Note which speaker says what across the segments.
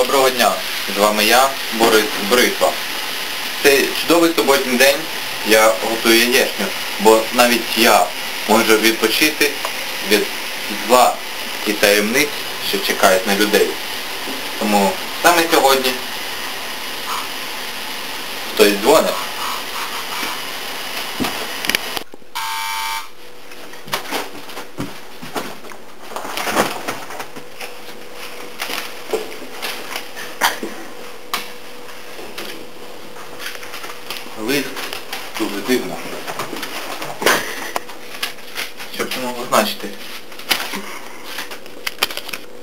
Speaker 1: Доброго дня! З вами я, Борис Бритва. Цей чудовий суботній день я готую яєчню, бо навіть я можу відпочити від зла і таємниць, що чекають на людей. Тому саме сьогодні хтось дзвонить. Лист дуже дивно. Що б це могло значити?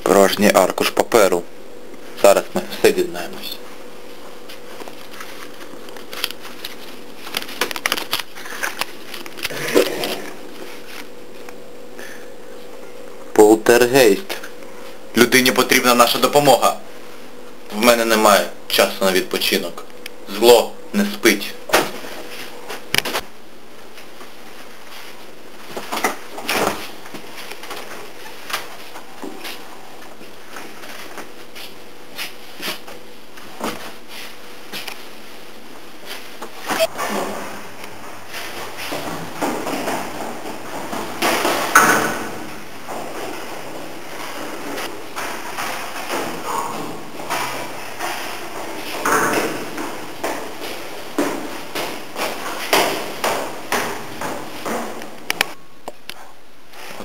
Speaker 1: Порожній аркуш паперу. Зараз ми все дізнаємось. Полтергейст. Людині потрібна наша допомога. В мене немає часу на відпочинок. Зло не спить.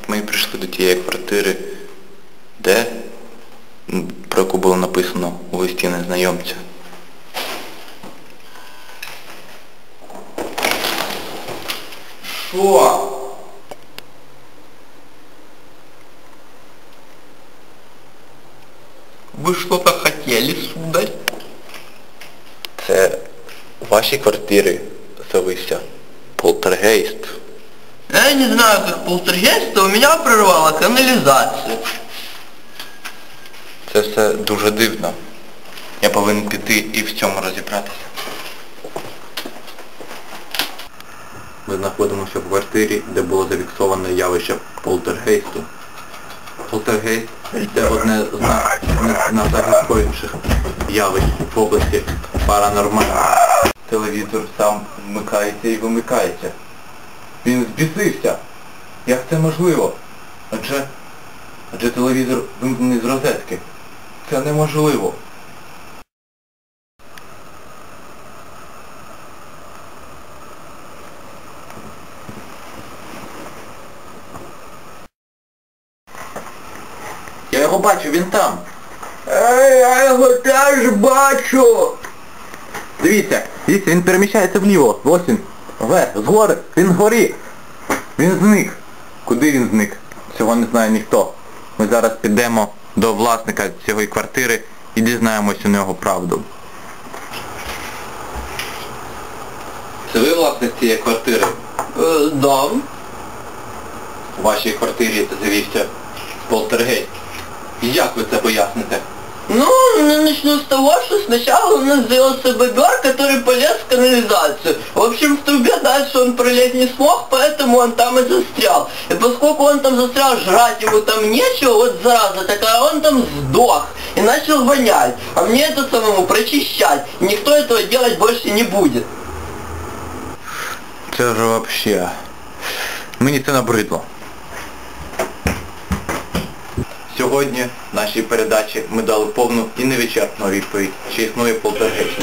Speaker 1: От ми і прийшли до тієї квартири, де, про яку було написано у листі незнайомця. Що? Ви що-то хотіли, сударь? Це у вашій квартирі завився полтергейст.
Speaker 2: Я не знаю, как полтергейст, у меня прорвало канализацию.
Speaker 1: Це все дуже дивно. Я повинен піти і в цьому розібратися. Ми знаходимося в квартирі, де було зафіксовано явище полтергейсту. Полтергейст це одне з найзагадковіших явищ в області паранормального. Телевізор сам вмикається і вимикається. Він збісився. Як це можливо? Адже... Адже телевізор вимкнений з розетки. Це неможливо. Я його бачу, він там.
Speaker 2: Ей, я його теж бачу.
Speaker 1: Дивіться, дивіться, він переміщається вліво. Ось. Вверх, згори, він вгорі. Він зник. Куди він зник? Цього не знає ніхто. Ми зараз підемо до власника цієї квартири і дізнаємось у нього правду. Це ви власник цієї квартири?
Speaker 2: Е, да.
Speaker 1: У вашій квартирі завівся полтергейст. Як ви це поясните?
Speaker 2: Ну, ну, начну с того, что сначала у нас завелся бобер, который полез в канализацию. В общем, в трубе дальше он пролезть не смог, поэтому он там и застрял. И поскольку он там застрял, жрать ему там нечего, вот зараза такая, он там сдох и начал вонять. А мне это самому прочищать. Никто этого делать больше не будет.
Speaker 1: Це ж вообще. Мені це набридло. Сьогодні в нашій передачі ми дали повну і невичерпну відповідь, чи існує полтергейст.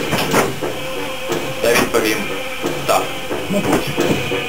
Speaker 1: Я відповім так, мабуть.